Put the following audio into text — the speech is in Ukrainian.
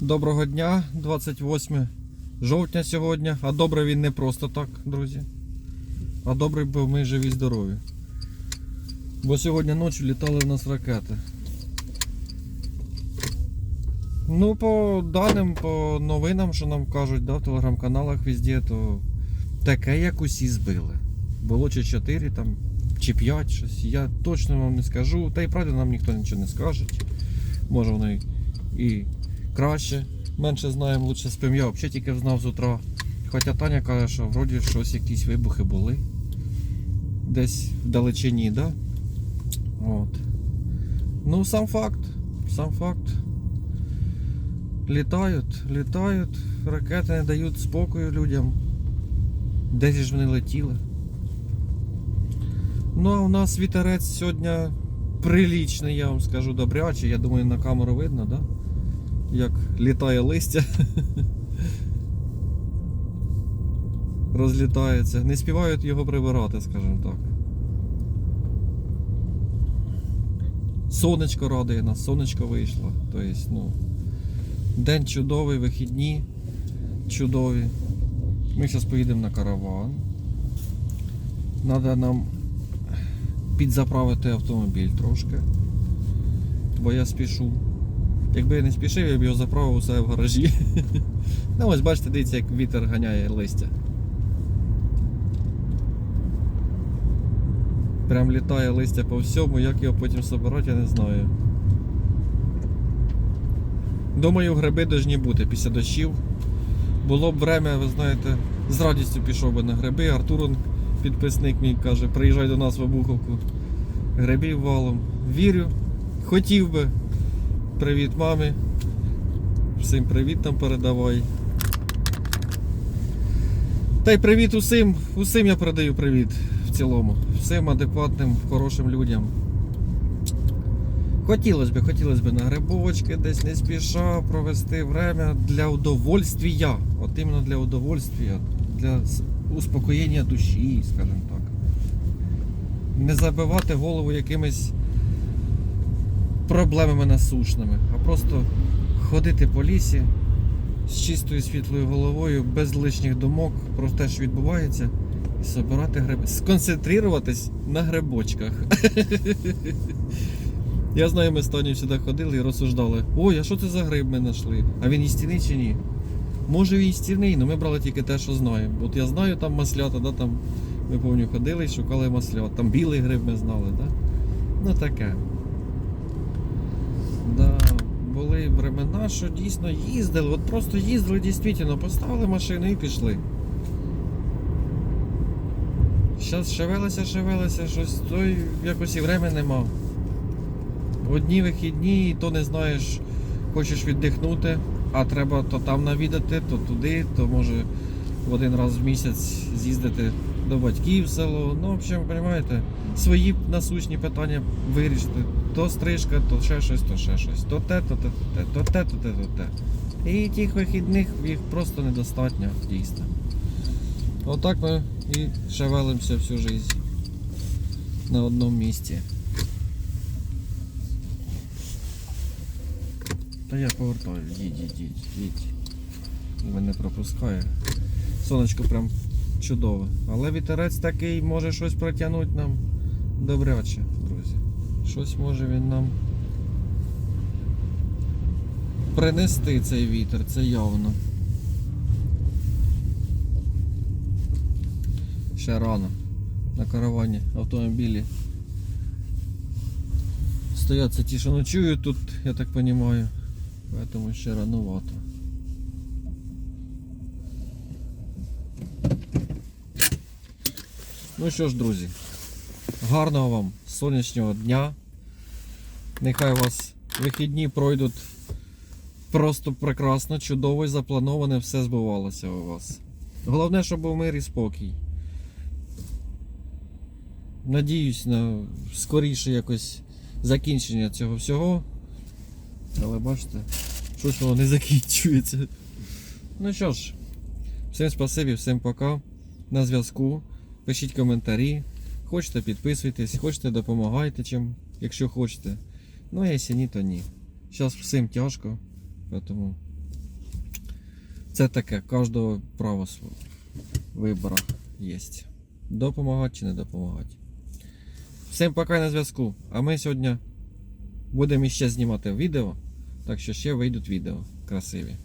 Доброго дня, 28 жовтня сьогодні. А добре він не просто так, друзі. А добре, бо ми живі здорові. Бо сьогодні ночі літали в нас ракети. Ну, по даним, по новинам, що нам кажуть, да, в телеграм-каналах везде, то таке, як усі збили. Було чи 4 там, чи 5 щось. Я точно вам не скажу. Та й правда нам ніхто нічого не скаже. Може воно і, і краще. Менше знаємо, лучше спим. Я взагалі тільки знав з утра. Хоча Таня каже, що вроді щось якісь вибухи були. Десь вдалечині, да? От. Ну, сам факт. Сам факт. Літають, літають, ракети не дають спокою людям. Десь ж вони летіли. Ну а у нас вітерець сьогодні прилічний, я вам скажу, добрячий. Я думаю, на камеру видно, да? Як літає листя. Розлітається. Не співають його прибирати, скажімо так. Сонечко радує нас, сонечко вийшло. Тобто, ну, день чудовий, вихідні чудові. Ми зараз поїдемо на караван. Треба нам підзаправити автомобіль трошки. Бо я спішу. Якби я не спішив, я б його заправив у себе в гаражі. Ну ось бачите, дивіться, як вітер ганяє листя. Прям літає листя по всьому, як його потім собирати, я не знаю. Думаю, гриби должні бути після дощів. Було б время, ви знаєте, з радістю пішов би на гриби. Артурон, підписник мій каже, приїжджай до нас в Обуховку. Грибів валом. Вірю, хотів би. Привіт мамі. Всім привіт там передавай. Та й привіт усім, усім я передаю привіт в цілому. Всім адекватним, хорошим людям. Хотілося б, хотілося б на грибочки десь не спіша провести время для удовольствия. От іменно для удовольствия, для успокоєння душі, скажімо так. Не забивати голову якимись проблемами насушними, а просто ходити по лісі з чистою світлою головою, без лишніх думок про те, що відбувається, і збирати гриби. Сконцентруватись на грибочках. Я знаю, ми з Таню сюди ходили і розсуждали. Ой, а що це за гриб ми знайшли? А він їстівний чи ні? Може він їстівний, але ми брали тільки те, що знаємо. От я знаю там маслята, да, там ми помню ходили і шукали маслят. Там білий гриб ми знали, да? Ну таке. Да, були времена, що дійсно їздили, от просто їздили дійсно, поставили машину і пішли. Зараз шевелися, шевелися, щось той якось і времени нема. Одні вихідні, і то не знаєш, хочеш віддихнути, а треба то там навідати, то туди, то може один раз в місяць з'їздити до батьків в село. Ну, в общем, розумієте, свої насущні питання вирішити. То стрижка, то ще щось, то ще щось. То те, то те, то те, то те, то те, то те. І тих вихідних їх просто недостатньо, дійсно. Отак ми і шевелимося всю життя на одному місці. Та я повертаю, їдь, їдь, їдь, їдь. Мене пропускає. Сонечко прям чудове. Але вітерець такий може щось протягнути нам добряче, друзі. Щось може він нам принести цей вітер, це явно. Ще рано. На каравані автомобілі. Стоять це ті, що ночують тут, я так розумію. Поэтому ще рановато. Ну що ж, друзі, гарного вам сонячного дня. Нехай у вас вихідні пройдуть просто прекрасно, чудово і заплановане, все збувалося у вас. Головне, щоб був мир і спокій. Надіюсь на скоріше якось закінчення цього всього. Але бачите, щось воно не закінчується. Ну що ж, всім спасибі, всім пока. На зв'язку. Пишіть коментарі. Хочете підписуйтесь, хочете допомагайте чим, якщо хочете. Ну а якщо ні, то ні. Зараз всім тяжко, тому Це таке, кожного право вибору є. Допомагати чи не допомагати. Всім пока на зв'язку. А ми сьогодні будемо іще знімати відео. Так що ще вийдуть відео красиві.